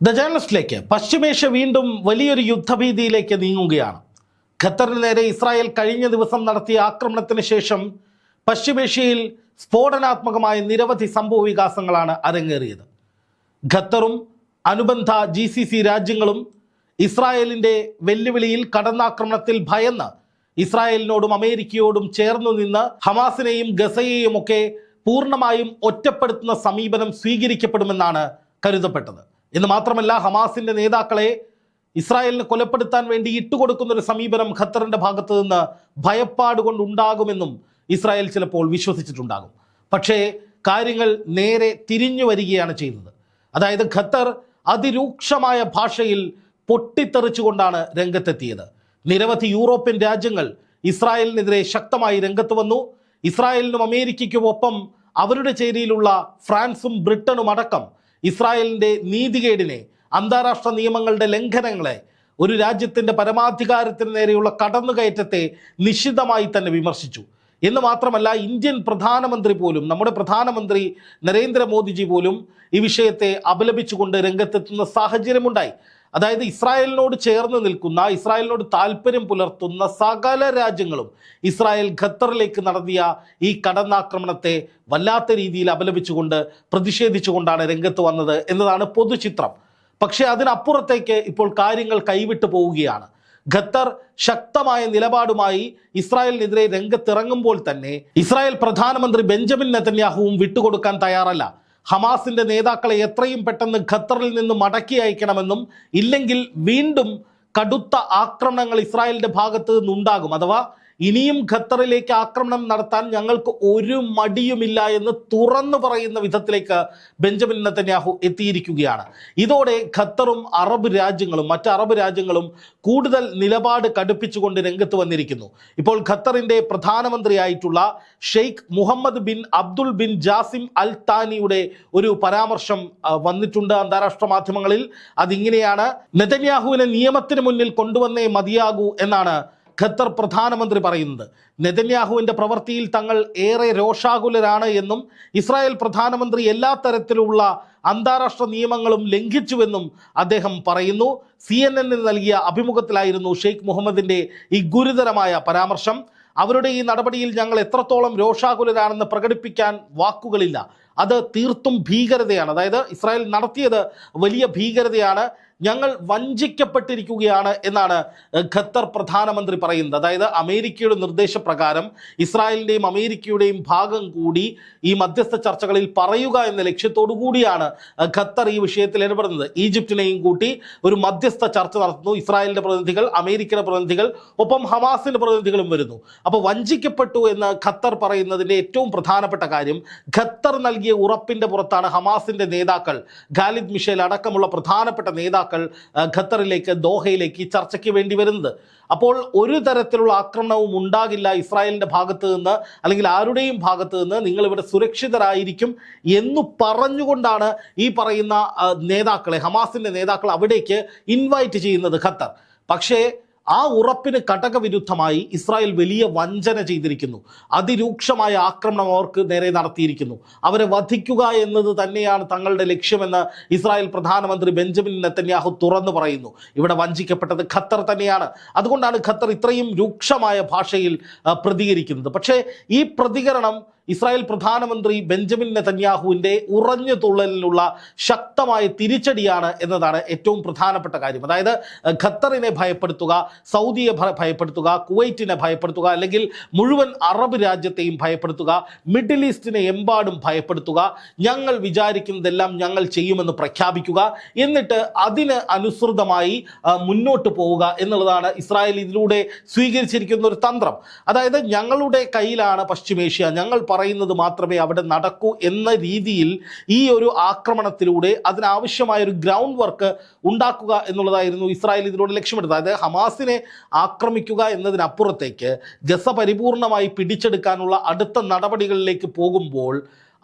The ജേർണലിസ്റ്റിലേക്ക് പശ്ചിമേഷ്യ വീണ്ടും വലിയൊരു യുദ്ധഭീതിയിലേക്ക് നീങ്ങുകയാണ്. ഖത്തറിന് നേരെ ഇസ്രായേൽ കഴിഞ്ഞ ദിവസം നടത്തിയ ആക്രമണത്തിന് ശേഷം പശ്ചിമേഷ്യയിൽ സ്ഫോടനാത്മകമായ നിരവധി സംഭവ വികാസങ്ങളാണ് അരങ്ങേറിയത്. ഖത്തറും അനുബന്ധ ജി സി സി രാജ്യങ്ങളും ഇസ്രായേലിന്റെ വെല്ലുവിളിയിൽ കടന്നാക്രമണത്തിൽ ഭയന്ന് ഇസ്രായേലിനോടും അമേരിക്കയോടും ചേർന്നു നിന്ന് ഹമാസിനെയും ഗസയെയും ഒക്കെ പൂർണമായും ഒറ്റപ്പെടുത്തുന്ന സമീപനം സ്വീകരിക്കപ്പെടുമെന്നാണ് കരുതപ്പെട്ടത്. എന്ന് മാത്രമല്ല ഹമാസിന്റെ നേതാക്കളെ ഇസ്രായേലിന് കൊലപ്പെടുത്താൻ വേണ്ടി ഇട്ടുകൊടുക്കുന്ന ഒരു സമീപനം ഖത്തറിന്റെ ഭാഗത്തു നിന്ന് ഭയപ്പാട് കൊണ്ടുണ്ടാകുമെന്നും ഇസ്രായേൽ ചിലപ്പോൾ വിശ്വസിച്ചിട്ടുണ്ടാകും. പക്ഷേ കാര്യങ്ങൾ നേരെ തിരിഞ്ഞു വരികയാണ് ചെയ്യുന്നത്. അതായത് ഖത്തർ അതിരൂക്ഷമായ ഭാഷയിൽ പൊട്ടിത്തെറിച്ചുകൊണ്ടാണ് രംഗത്തെത്തിയത്. നിരവധി യൂറോപ്യൻ രാജ്യങ്ങൾ ഇസ്രായേലിനെതിരെ ശക്തമായി രംഗത്ത് വന്നു. ഇസ്രായേലിനും അമേരിക്കയ്ക്കും ഒപ്പം അവരുടെ ചേരിയിലുള്ള ഫ്രാൻസും ബ്രിട്ടനും അടക്കം ഇസ്രായേലിന്റെ നീതികേടിനെ അന്താരാഷ്ട്ര നിയമങ്ങളുടെ ലംഘനങ്ങളെ ഒരു രാജ്യത്തിന്റെ പരമാധികാരത്തിന് നേരെയുള്ള കടന്നുകയറ്റത്തെ നിശിതമായി തന്നെ വിമർശിച്ചു. എന്ന് മാത്രമല്ല ഇന്ത്യൻ പ്രധാനമന്ത്രി പോലും നമ്മുടെ പ്രധാനമന്ത്രി നരേന്ദ്രമോദിജി പോലും ഈ വിഷയത്തെ അപലപിച്ചുകൊണ്ട് രംഗത്തെത്തുന്ന സാഹചര്യമുണ്ടായി. അതായത് ഇസ്രായേലിനോട് ചേർന്ന് നിൽക്കുന്ന ഇസ്രായേലിനോട് താല്പര്യം പുലർത്തുന്ന സകല രാജ്യങ്ങളും ഇസ്രായേൽ ഖത്തറിലേക്ക് നടത്തിയ ഈ കടന്നാക്രമണത്തെ വല്ലാത്ത രീതിയിൽ അപലപിച്ചുകൊണ്ട് പ്രതിഷേധിച്ചുകൊണ്ടാണ് രംഗത്ത് വന്നത് എന്നതാണ് പൊതുചിത്രം. പക്ഷേ അതിനപ്പുറത്തേക്ക് ഇപ്പോൾ കാര്യങ്ങൾ കൈവിട്ടു പോവുകയാണ്. ഖത്തർ ശക്തമായ നിലപാടുമായി ഇസ്രായേലിനെതിരെ രംഗത്തിറങ്ങുമ്പോൾ തന്നെ ഇസ്രായേൽ പ്രധാനമന്ത്രി ബെഞ്ചമിൻ നെതന്യാഹുവും വിട്ടുകൊടുക്കാൻ തയ്യാറല്ല. ഹമാസിന്റെ നേതാക്കളെ എത്രയും പെട്ടെന്ന് ഖത്തറിൽ നിന്ന് മടക്കി അയക്കണമെന്നും ഇല്ലെങ്കിൽ വീണ്ടും കടുത്ത ആക്രമണങ്ങൾ ഇസ്രായേലിന്റെ ഭാഗത്ത് നിന്നുണ്ടാകും. അഥവാ ഇനിയും ഖത്തറിലേക്ക് ആക്രമണം നടത്താൻ ഞങ്ങൾക്ക് ഒരു മടിയുമില്ല എന്ന് തുറന്നു പറയുന്ന വിധത്തിലേക്ക് ബെഞ്ചമിൻ നത്തന്യാഹു എത്തിയിരിക്കുകയാണ്. ഇതോടെ ഖത്തറും അറബ് രാജ്യങ്ങളും മറ്റ് അറബ് രാജ്യങ്ങളും കൂടുതൽ നിലപാട് കടുപ്പിച്ചുകൊണ്ട് രംഗത്ത് വന്നിരിക്കുന്നു. ഇപ്പോൾ ഖത്തറിന്റെ പ്രധാനമന്ത്രിയായിട്ടുള്ള Sheikh Mohammed bin Abdul bin Jassim Al താനിയുടെ ഒരു പരാമർശം വന്നിട്ടുണ്ട് അന്താരാഷ്ട്ര മാധ്യമങ്ങളിൽ. അതിങ്ങനെയാണ് നെതന്യാഹുവിനെ നിയമത്തിന് മുന്നിൽ കൊണ്ടുവന്നേ മതിയാകൂ എന്നാണ് ഖത്തർ പ്രധാനമന്ത്രി പറയുന്നത് നെതന്യാഹുവിന്റെ പ്രവൃത്തിയിൽ തങ്ങൾ ഏറെ രോഷാകുലരാണ് എന്നും ഇസ്രായേൽ പ്രധാനമന്ത്രി എല്ലാ തരത്തിലുള്ള അന്താരാഷ്ട്ര നിയമങ്ങളും ലംഘിച്ചുവെന്നും അദ്ദേഹം പറയുന്നു. സി എൻ എന്നിന് നൽകിയ അഭിമുഖത്തിലായിരുന്നു ഷെയ്ഖ് മുഹമ്മദിന്റെ ഈ ഗുരുതരമായ പരാമർശം. അവരുടെ ഈ നടപടിയിൽ ഞങ്ങൾ എത്രത്തോളം രോഷാകുലരാണെന്ന് പ്രകടിപ്പിക്കാൻ വാക്കുകളില്ല. അത് തീർത്തും ഭീകരതയാണ്. അതായത് ഇസ്രായേൽ നടത്തിയത് വലിയ ഭീകരതയാണ്. ഞങ്ങൾ വഞ്ചിക്കപ്പെട്ടിരിക്കുകയാണ് എന്നാണ് ഖത്തർ പ്രധാനമന്ത്രി പറയുന്നത്. അതായത് അമേരിക്കയുടെ നിർദ്ദേശപ്രകാരം ഇസ്രായേലിന്റെയും അമേരിക്കയുടെയും ഭാഗം കൂടി ഈ മധ്യസ്ഥ ചർച്ചകളിൽ പറയുക എന്ന ലക്ഷ്യത്തോടു കൂടിയാണ് ഖത്തർ ഈ വിഷയത്തിൽ ഇടപെടുന്നത്. ഈജിപ്തിനെയും കൂട്ടി ഒരു മധ്യസ്ഥ ചർച്ച നടത്തുന്നു. ഇസ്രായേലിന്റെ പ്രതിനിധികൾ അമേരിക്കയുടെ പ്രതിനിധികൾ ഒപ്പം ഹമാസിന്റെ പ്രതിനിധികളും വരുന്നു. അപ്പോൾ വഞ്ചിക്കപ്പെട്ടു എന്ന് ഖത്തർ പറയുന്നതിന്റെ ഏറ്റവും പ്രധാനപ്പെട്ട കാര്യം ഖത്തർ നൽകിയ ഉറപ്പിന്റെ പുറത്താണ് ഹമാസിന്റെ നേതാക്കൾ ഖാലിദ് മിഷേൽ അടക്കമുള്ള പ്രധാനപ്പെട്ട നേതാക്കൾ ആ, ഖത്തറിലേക്ക് ദോഹയിലേക്ക് ഈ ചർച്ചയ്ക്ക് വേണ്ടി വരുന്നത്. അപ്പോൾ ഒരു തരത്തിലുള്ള ആക്രമണവും ഉണ്ടാകില്ല ഇസ്രായേലിന്റെ ഭാഗത്ത് നിന്ന് അല്ലെങ്കിൽ ആരുടെയും ഭാഗത്ത് നിന്ന് നിങ്ങളിവിടെ സുരക്ഷിതരായിരിക്കും എന്നു പറഞ്ഞുകൊണ്ടാണ് ഈ പറയുന്ന നേതാക്കളെ ഹമാസിന്റെ നേതാക്കൾ അവിടേക്ക് ഇൻവൈറ്റ് ചെയ്യുന്നത് ഖത്തർ. പക്ഷേ ആ ഉറപ്പിന് ഘടകവിരുദ്ധമായി ഇസ്രായേൽ വലിയ വഞ്ചന ചെയ്തിരിക്കുന്നു. അതിരൂക്ഷമായ ആക്രമണം അവർക്ക് നേരെ നടത്തിയിരിക്കുന്നു. അവരെ വധിക്കുക എന്നത് തന്നെയാണ് തങ്ങളുടെ ലക്ഷ്യമെന്ന് ഇസ്രായേൽ പ്രധാനമന്ത്രി ബെഞ്ചമിൻ നെത്തന്യാഹു തുറന്നു പറയുന്നു. ഇവിടെ വഞ്ചിക്കപ്പെട്ടത് ഖത്തർ തന്നെയാണ്. അതുകൊണ്ടാണ് ഖത്തർ ഇത്രയും രൂക്ഷമായ ഭാഷയിൽ പ്രതികരിക്കുന്നത്. പക്ഷേ ഈ പ്രതികരണം ഇസ്രായേൽ പ്രധാനമന്ത്രി ബെഞ്ചമിൻ നെതന്യാഹുവിന്റെ ഉറഞ്ഞു തുള്ളലിനുള്ള ശക്തമായ തിരിച്ചടിയാണ് എന്നതാണ് ഏറ്റവും പ്രധാനപ്പെട്ട കാര്യം. അതായത് ഖത്തറിനെ ഭയപ്പെടുത്തുക സൗദിയെ ഭയപ്പെടുത്തുക കുവൈറ്റിനെ ഭയപ്പെടുത്തുക അല്ലെങ്കിൽ മുഴുവൻ അറബ് രാജ്യത്തെയും ഭയപ്പെടുത്തുക മിഡിൽ ഈസ്റ്റിനെ എമ്പാടും ഭയപ്പെടുത്തുക ഞങ്ങൾ വിചാരിക്കുന്നതെല്ലാം ഞങ്ങൾ ചെയ്യുമെന്ന് പ്രഖ്യാപിക്കുക എന്നിട്ട് അതിന് അനുസൃതമായി മുന്നോട്ട് പോവുക എന്നുള്ളതാണ് ഇസ്രായേൽ ഇതിലൂടെ സ്വീകരിച്ചിരിക്കുന്ന ഒരു തന്ത്രം. അതായത് ഞങ്ങളുടെ കയ്യിലാണ് പശ്ചിമേഷ്യ ഞങ്ങൾ പറയുന്നത് മാത്രമേ അവിടെ നടക്കൂ എന്ന രീതിയിൽ ഈ ഒരു ആക്രമണത്തിലൂടെ അതിനാവശ്യമായ ഒരു ഗ്രൗണ്ട് വർക്ക് ഉണ്ടാക്കുക എന്നുള്ളതായിരുന്നു ഇസ്രായേൽ ഇതിലൂടെ ലക്ഷ്യമിടുന്നത് അതായത് ഹമാസിനെ ആക്രമിക്കുക എന്നതിനപ്പുറത്തേക്ക് ഗസ പരിപൂർണമായി പിടിച്ചെടുക്കാനുള്ള അടുത്ത നടപടികളിലേക്ക് പോകുമ്പോൾ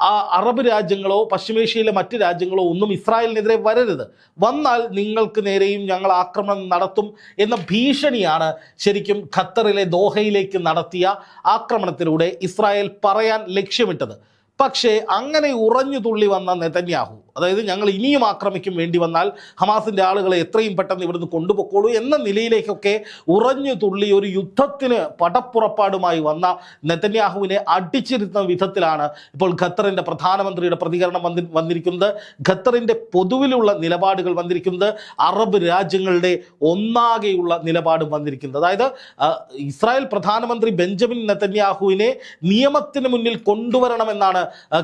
ആ അറബ് രാജ്യങ്ങളോ പശ്ചിമേഷ്യയിലെ മറ്റ് രാജ്യങ്ങളോ ഒന്നും ഇസ്രായേലിനെതിരെ വരരുത്. വന്നാൽ നിങ്ങൾക്ക് നേരെയും ഞങ്ങൾ ആക്രമണം നടത്തും എന്ന ഭീഷണിയാണ് ശരിക്കും ഖത്തറിലെ ദോഹയിലേക്ക് നടത്തിയ ആക്രമണത്തിലൂടെ ഇസ്രായേൽ പറയാൻ ലക്ഷ്യമിട്ടത്. പക്ഷേ അങ്ങനെ ഉറഞ്ഞു തുള്ളി വന്ന നെതന്യാഹു അതായത് ഞങ്ങൾ ഇനിയും ആക്രമിക്കും വേണ്ടി വന്നാൽ ഹമാസിന്റെ ആളുകളെ എത്രയും പെട്ടെന്ന് ഇവിടുന്ന് കൊണ്ടുപോയിക്കോളൂ എന്ന നിലയിലേക്കൊക്കെ ഉറഞ്ഞു തുള്ളി ഒരു യുദ്ധത്തിന് പടപ്പുറപ്പാടുമായി വന്ന നെതന്യാഹുവിനെ അടിച്ചിരുത്തുന്ന വിധത്തിലാണ് ഇപ്പോൾ ഖത്തറിന്റെ പ്രധാനമന്ത്രിയുടെ പ്രതികരണം വന്നി വന്നിരിക്കുന്നത്. ഖത്തറിന്റെ പൊതുവിലുള്ള നിലപാടുകൾ വന്നിരിക്കുന്നത് അറബ് രാജ്യങ്ങളുടെ ഒന്നാകെയുള്ള നിലപാടും വന്നിരിക്കുന്നത്. അതായത് ഇസ്രായേൽ പ്രധാനമന്ത്രി ബെഞ്ചമിൻ നെതന്യാഹുവിനെ നിയമത്തിന് മുന്നിൽ കൊണ്ടുവരണമെന്നാണ്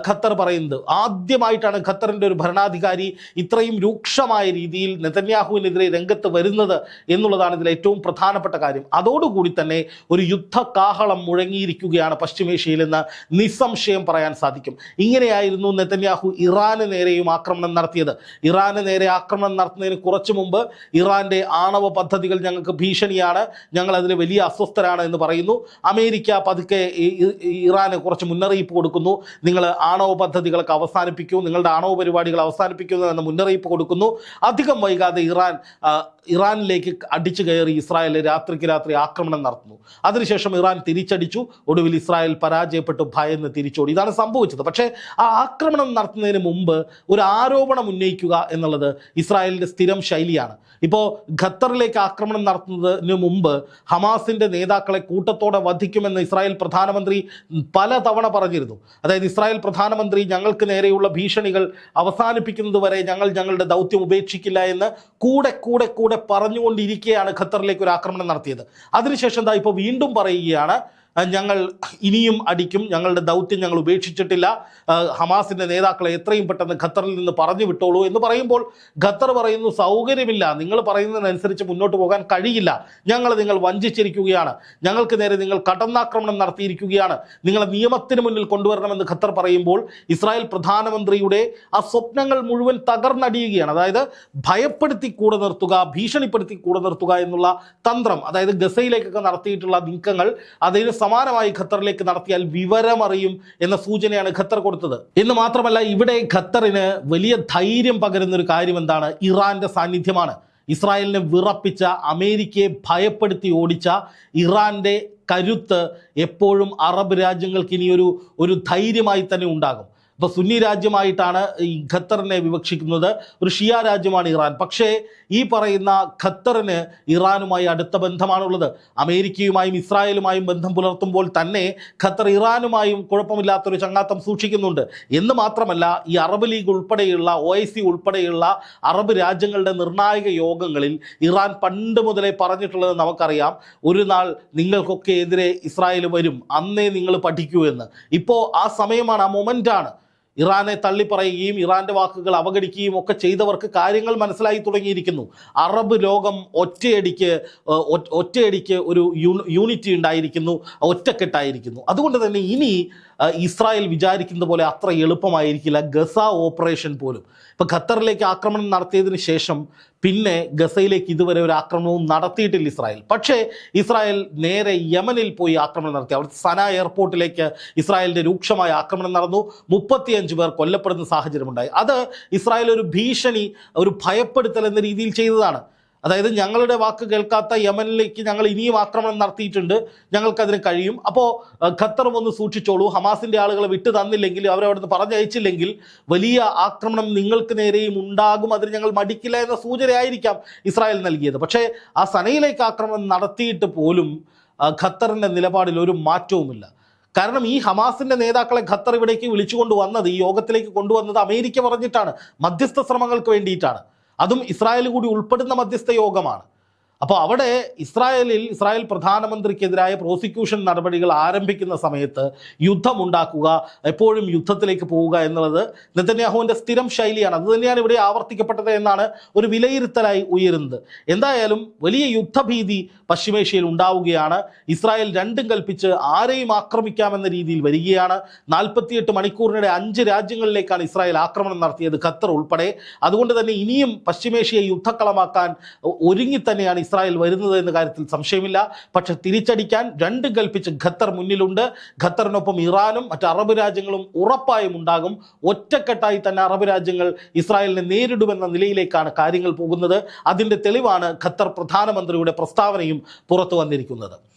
ഖത്തർ പറയുന്നത്. ആദ്യമായിട്ടാണ് ഖത്തറിന്റെ ഒരു ഭരണാധികാരി ഇത്രയും രൂക്ഷമായ രീതിയിൽ നെതന്യാഹുവിനെതിരെ രംഗത്ത് വരുന്നത് എന്നുള്ളതാണ് ഇതിൽ ഏറ്റവും പ്രധാനപ്പെട്ട കാര്യം. അതോടുകൂടി തന്നെ ഒരു യുദ്ധകാഹളം മുഴങ്ങിയിരിക്കുകയാണ് പശ്ചിമേഷ്യയിലെന്ന് നിസ്സംശയം പറയാൻ സാധിക്കും. ഇങ്ങനെയായിരുന്നു നെതന്യാഹു ഇറാന് നേരെയും ആക്രമണം നടത്തിയത്. ഇറാന് നേരെ ആക്രമണം നടത്തുന്നതിന് കുറച്ചു മുമ്പ് ഇറാന്റെ ആണവ പദ്ധതികൾ ഞങ്ങൾക്ക് ഭീഷണിയാണ് ഞങ്ങൾ അതിൽ വലിയ അസ്വസ്ഥരാണ് എന്ന് പറയുന്നു. അമേരിക്ക പതുക്കെ ഇറാന് കുറച്ച് മുന്നറിയിപ്പ് കൊടുക്കുന്നു. നിങ്ങൾ ആണവ പദ്ധതികളൊക്കെ അവസാനിപ്പിക്കൂ. നിങ്ങളുടെ ആണവ പരിപാടികൾ അവസാനിപ്പിക്കുന്നു എന്ന മുന്നറിയിപ്പ് കൊടുക്കുന്നു. അധികം വൈകാതെ ഇറാൻ ഇറാനിലേക്ക് അടിച്ചു കയറി ഇസ്രായേൽ രാത്രിക്ക് രാത്രി ആക്രമണം നടത്തുന്നു. അതിനുശേഷം ഇറാൻ തിരിച്ചടിച്ചു. ഒടുവിൽ ഇസ്രായേൽ പരാജയപ്പെട്ടു. ഭയന്ന് തിരിച്ചോടി. ഇതാണ് സംഭവിച്ചത്. പക്ഷേ ആ ആക്രമണം നടത്തുന്നതിന് മുമ്പ് ഒരു ആരോപണം ഉന്നയിക്കുക എന്നുള്ളത് ഇസ്രായേലിന്റെ സ്ഥിരം ശൈലിയാണ്. ഇപ്പോൾ ഖത്തറിലേക്ക് ആക്രമണം നടത്തുന്നതിന് മുമ്പ് ഹമാസിന്റെ നേതാക്കളെ കൂട്ടത്തോടെ വധിക്കുമെന്ന് ഇസ്രായേൽ പ്രധാനമന്ത്രി പലതവണ പറഞ്ഞിരുന്നു. അതായത് ഇസ്രായേൽ പ്രധാനമന്ത്രി ഞങ്ങൾക്ക് നേരെയുള്ള ഭീഷണികൾ അവസാനിപ്പിക്കുന്നത് വരെ ഞങ്ങൾ ഞങ്ങളുടെ ദൗത്യം ഉപേക്ഷിക്കില്ല എന്ന് കൂടെ കൂടെ കൂടെ പറഞ്ഞുകൊണ്ടിരിക്കുകയാണ് ഖത്തറിലേക്ക് ഒരു ആക്രമണം നടത്തിയത്. അതിനുശേഷം എന്താ ഇപ്പോൾ വീണ്ടും പറയുകയാണ് ഞങ്ങൾ ഇനിയും അടിക്കും. ഞങ്ങളുടെ ദൗത്യം ഞങ്ങൾ ഉപേക്ഷിച്ചിട്ടില്ല. ഹമാസിന്റെ നേതാക്കളെ എത്രയും പെട്ടെന്ന് ഖത്തറിൽ നിന്ന് പറഞ്ഞു വിട്ടോളൂ എന്ന് പറയുമ്പോൾ ഖത്തർ പറയുന്നു സൗകര്യമില്ല. നിങ്ങൾ പറയുന്നതിനനുസരിച്ച് മുന്നോട്ട് പോകാൻ കഴിയില്ല. ഞങ്ങൾ നിങ്ങൾ വഞ്ചിച്ചിരിക്കുകയാണ്. ഞങ്ങൾക്ക് നേരെ നിങ്ങൾ കടന്നാക്രമണം നടത്തിയിരിക്കുകയാണ്. നിങ്ങളെ നിയമത്തിന് മുന്നിൽ കൊണ്ടുവരണമെന്ന് ഖത്തർ പറയുമ്പോൾ ഇസ്രായേൽ പ്രധാനമന്ത്രിയുടെ ആ സ്വപ്നങ്ങൾ മുഴുവൻ തകർന്നടിയുകയാണ്. അതായത് ഭയപ്പെടുത്തി കൂടെ നിർത്തുക ഭീഷണിപ്പെടുത്തി കൂടെ നിർത്തുക എന്നുള്ള തന്ത്രം അതായത് ഗസയിലേക്കൊക്കെ നടത്തിയിട്ടുള്ള നീക്കങ്ങൾ അതിന് സമാനമായി ഖത്തറിലേക്ക് നടത്തിയാൽ വിവരമറിയും എന്ന സൂചനയാണ് ഖത്തർ കൊടുത്തത്. എന്ന് മാത്രമല്ല ഇവിടെ ഖത്തറിന് വലിയ ധൈര്യം പകരുന്ന ഒരു കാര്യം എന്താണ് ഇറാന്റെ സാന്നിധ്യമാണ്. ഇസ്രായേലിനെ വിറപ്പിച്ച അമേരിക്കയെ ഭയപ്പെടുത്തി ഓടിച്ച ഇറാന്റെ കരുത്ത് എപ്പോഴും അറബ് രാജ്യങ്ങൾക്ക് ഇനിയൊരു ഒരു ധൈര്യമായി തന്നെ ഉണ്ടാകും. ഇപ്പോൾ സുന്നി രാജ്യമായിട്ടാണ് ഈ ഖത്തറിനെ വിവക്ഷിക്കുന്നത്. ഒരു ഷിയ രാജ്യമാണ് ഇറാൻ. പക്ഷേ ഈ പറയുന്ന ഖത്തറിന് ഇറാനുമായി അടുത്ത ബന്ധമാണുള്ളത്. അമേരിക്കയുമായും ഇസ്രായേലുമായും ബന്ധം പുലർത്തുമ്പോൾ തന്നെ ഖത്തർ ഇറാനുമായും കുഴപ്പമില്ലാത്തൊരു ചങ്ങാത്തം സൂക്ഷിക്കുന്നുണ്ട്. എന്ന് മാത്രമല്ല ഈ അറബ് ലീഗ് ഉൾപ്പെടെയുള്ള ഒ ഉൾപ്പെടെയുള്ള അറബ് രാജ്യങ്ങളുടെ നിർണായക യോഗങ്ങളിൽ ഇറാൻ പണ്ട് മുതലേ പറഞ്ഞിട്ടുള്ളത് നമുക്കറിയാം. ഒരു നാൾ നിങ്ങൾക്കൊക്കെ എതിരെ ഇസ്രായേൽ വരും. അന്നേ നിങ്ങൾ പഠിക്കൂ എന്ന്. ഇപ്പോൾ ആ സമയമാണ് ആ മൊമെന്റാണ് ഇറാനെ തള്ളിപ്പറയുകയും ഇറാന്റെ വാക്കുകൾ അവഗണിക്കുകയും ഒക്കെ ചെയ്തവർക്ക് കാര്യങ്ങൾ മനസ്സിലായി തുടങ്ങിയിരിക്കുന്നു. അറബ് ലോകം ഒറ്റയടിക്ക് ഒറ്റയടിക്ക് ഒരു യൂണിറ്റി ഉണ്ടായിരിക്കുന്നു ഒറ്റക്കെട്ടായിരിക്കുന്നു. അതുകൊണ്ട് തന്നെ ഇനി ഇസ്രായേൽ വിചാരിക്കുന്ന പോലെ അത്ര എളുപ്പമായിരിക്കില്ല. ഗസ ഓപ്പറേഷൻ പോലും. ഇപ്പം ഖത്തറിലേക്ക് ആക്രമണം നടത്തിയതിന് ശേഷം പിന്നെ ഗസയിലേക്ക് ഇതുവരെ ഒരു ആക്രമണവും നടത്തിയിട്ടില്ല ഇസ്രായേൽ. പക്ഷേ ഇസ്രായേൽ നേരെ യമനിൽ പോയി ആക്രമണം നടത്തി. അവിടുത്തെ സന എയർപോർട്ടിലേക്ക് ഇസ്രായേലിന്റെ രൂക്ഷമായ ആക്രമണം നടന്നു. മുപ്പത്തിയഞ്ച് പേർ കൊല്ലപ്പെടുന്ന സാഹചര്യമുണ്ടായി. അത് ഇസ്രായേൽ ഒരു ഭീഷണി ഒരു ഭയപ്പെടുത്തൽ എന്ന രീതിയിൽ ചെയ്തതാണ്. അതായത് ഞങ്ങളുടെ വാക്ക് കേൾക്കാത്ത യമനിലേക്ക് ഞങ്ങൾ ഇനിയും ആക്രമണം നടത്തിയിട്ടുണ്ട്. ഞങ്ങൾക്കതിന് കഴിയും. അപ്പോൾ ഖത്തറും ഒന്ന് സൂക്ഷിച്ചോളൂ. ഹമാസിന്റെ ആളുകളെ വിട്ടു തന്നില്ലെങ്കിൽ അവരെ അവിടുന്ന് പറഞ്ഞയച്ചില്ലെങ്കിൽ വലിയ ആക്രമണം നിങ്ങൾക്ക് നേരെയും ഉണ്ടാകും. അതിന് ഞങ്ങൾ മടിക്കില്ല എന്ന സൂചനയായിരിക്കാം ഇസ്രായേൽ നൽകിയത്. പക്ഷേ ആ സനയിലേക്ക് ആക്രമണം നടത്തിയിട്ട് പോലും ഖത്തറിന്റെ നിലപാടിൽ ഒരു മാറ്റവുമില്ല. കാരണം ഈ ഹമാസിന്റെ നേതാക്കളെ ഖത്തർ ഇവിടേക്ക് വിളിച്ചുകൊണ്ട് വന്നത് ഈ യോഗത്തിലേക്ക് കൊണ്ടുവന്നത് അമേരിക്ക പറഞ്ഞിട്ടാണ്. മധ്യസ്ഥ ശ്രമങ്ങൾക്ക് വേണ്ടിയിട്ടാണ്. അതും ഇസ്രായേൽ കൂടി ഉൾപ്പെടുന്ന മധ്യസ്ഥ യോഗമാണ്. അപ്പോൾ അവിടെ ഇസ്രായേലിൽ ഇസ്രായേൽ പ്രധാനമന്ത്രിക്കെതിരായ പ്രോസിക്യൂഷൻ നടപടികൾ ആരംഭിക്കുന്ന സമയത്ത് യുദ്ധമുണ്ടാക്കുക എപ്പോഴും യുദ്ധത്തിലേക്ക് പോവുക എന്നുള്ളത് നെതന്യാഹുവിന്റെ സ്ഥിരം ശൈലിയാണ്. അത് തന്നെയാണ് ഇവിടെ ആവർത്തിക്കപ്പെട്ടത് എന്നാണ് ഒരു വിലയിരുത്തലായി ഉയരുന്നത്. എന്തായാലും വലിയ യുദ്ധഭീതി പശ്ചിമേഷ്യയിൽ ഉണ്ടാവുകയാണ്. ഇസ്രായേൽ രണ്ടും കൽപ്പിച്ച് ആരെയും ആക്രമിക്കാമെന്ന രീതിയിൽ വരികയാണ്. നാൽപ്പത്തിയെട്ട് മണിക്കൂറിനിടെ അഞ്ച് രാജ്യങ്ങളിലേക്കാണ് ഇസ്രായേൽ ആക്രമണം നടത്തിയത് ഖത്തർ ഉൾപ്പെടെ. അതുകൊണ്ട് തന്നെ ഇനിയും പശ്ചിമേഷ്യയെ യുദ്ധക്കളമാക്കാൻ ഒരുങ്ങി തന്നെയാണ് ഇസ്രായേൽ വരുന്നത് എന്ന കാര്യത്തിൽ സംശയമില്ല. പക്ഷെ തിരിച്ചടിക്കാൻ രണ്ട് കൽപ്പിച്ച് ഖത്തർ മുന്നിലുണ്ട്. ഖത്തറിനൊപ്പം ഇറാനും മറ്റ് അറബ് രാജ്യങ്ങളും ഉറപ്പായും ഉണ്ടാകും. ഒറ്റക്കെട്ടായി തന്നെ അറബ് രാജ്യങ്ങൾ ഇസ്രായേലിനെ നേരിടുമെന്ന നിലയിലേക്കാണ് കാര്യങ്ങൾ പോകുന്നത്. അതിന്റെ തെളിവാണ് ഖത്തർ പ്രധാനമന്ത്രിയുടെ പ്രസ്താവനയും പുറത്തു വന്നിരിക്കുന്നത്.